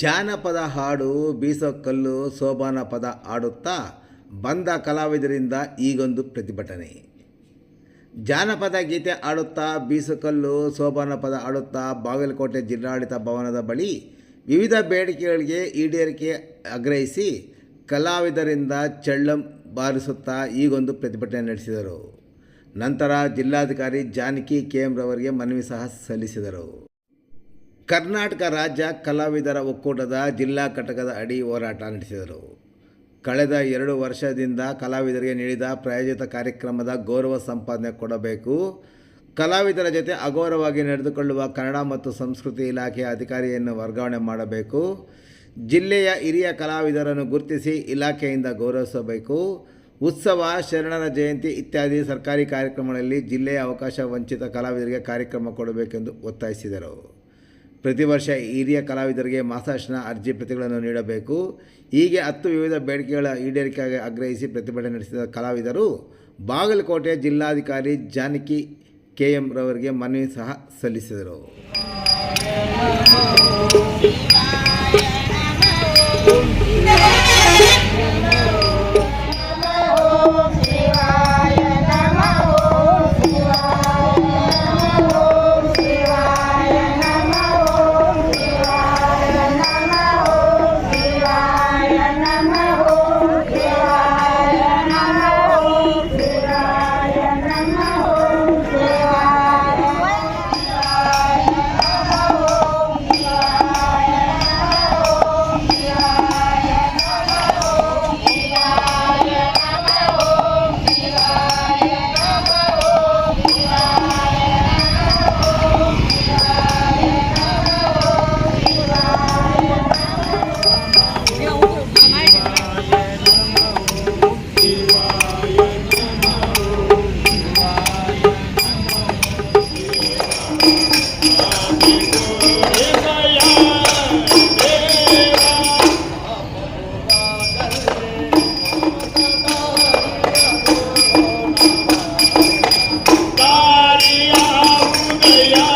ಜಾನಪದ ಹಾಡು ಬೀಸೋ ಕಲ್ಲು ಸೋಬಾನ ಪದ ಆಡುತ್ತಾ ಬಂದ ಕಲಾವಿದರಿಂದ ಈಗೊಂದು ಪ್ರತಿಭಟನೆ. ಜಾನಪದ ಗೀತೆ ಆಡುತ್ತಾ ಬೀಸುಕಲ್ಲು ಸೋಬಾನ ಪದ ಆಡುತ್ತಾ ಬಾಗಲಕೋಟೆ ಜಿಲ್ಲಾಡಳಿತ ಭವನದ ಬಳಿ ವಿವಿಧ ಬೇಡಿಕೆಗಳಿಗೆ ಈಡೇರಿಕೆ ಆಗ್ರಹಿಸಿ ಕಲಾವಿದರಿಂದ ಚಳ್ಳಂ ಬಾರಿಸುತ್ತಾ ಈಗೊಂದು ಪ್ರತಿಭಟನೆ ನಡೆಸಿದರು. ನಂತರ ಜಿಲ್ಲಾಧಿಕಾರಿ ಜಾನಕಿ ಕೆಎಂರವರಿಗೆ ಮನವಿ ಸಹ ಸಲ್ಲಿಸಿದರು. ಕರ್ನಾಟಕ ರಾಜ್ಯ ಕಲಾವಿದರ ಒಕ್ಕೂಟದ ಜಿಲ್ಲಾ ಘಟಕದ ಅಡಿ ಹೋರಾಟ ನಡೆಸಿದರು. ಕಳೆದ ಎರಡು ವರ್ಷದಿಂದ ಕಲಾವಿದರಿಗೆ ನೀಡಿದ ಪ್ರಾಯೋಜಿತ ಕಾರ್ಯಕ್ರಮದ ಗೌರವ ಸಂಪಾದನೆ ಕೊಡಬೇಕು. ಕಲಾವಿದರ ಜೊತೆ ಅಗೌರವವಾಗಿ ನಡೆದುಕೊಳ್ಳುವ ಕನ್ನಡ ಮತ್ತು ಸಂಸ್ಕೃತಿ ಇಲಾಖೆಯ ಅಧಿಕಾರಿಯನ್ನು ವರ್ಗಾವಣೆ ಮಾಡಬೇಕು. ಜಿಲ್ಲೆಯ ಹಿರಿಯ ಕಲಾವಿದರನ್ನು ಗುರುತಿಸಿ ಇಲಾಖೆಯಿಂದ ಗೌರವಿಸಬೇಕು. ಉತ್ಸವ, ಶರಣರ ಜಯಂತಿ ಇತ್ಯಾದಿ ಸರ್ಕಾರಿ ಕಾರ್ಯಕ್ರಮಗಳಲ್ಲಿ ಜಿಲ್ಲೆಯ ಅವಕಾಶ ವಂಚಿತ ಕಲಾವಿದರಿಗೆ ಕಾರ್ಯಕ್ರಮ ಕೊಡಬೇಕೆಂದು ಒತ್ತಾಯಿಸಿದರು. ಪ್ರತಿ ವರ್ಷ ಹಿರಿಯ ಕಲಾವಿದರಿಗೆ ಮಾಸಾಶನ ಅರ್ಜಿ ಪ್ರತಿಗಳನ್ನು ನೀಡಬೇಕು. ಹೀಗೆ ಹತ್ತು ವಿವಿಧ ಬೇಡಿಕೆಗಳ ಈಡೇರಿಕೆಗೆ ಆಗ್ರಹಿಸಿ ಪ್ರತಿಭಟನೆ ನಡೆಸಿದ ಕಲಾವಿದರು ಬಾಗಲಕೋಟೆ ಜಿಲ್ಲಾಧಿಕಾರಿ ಜಾನಕಿ ಕೆ ಎಂ ರವರಿಗೆ ಮನವಿ ಸಹ ಸಲ್ಲಿಸಿದರು. गुणया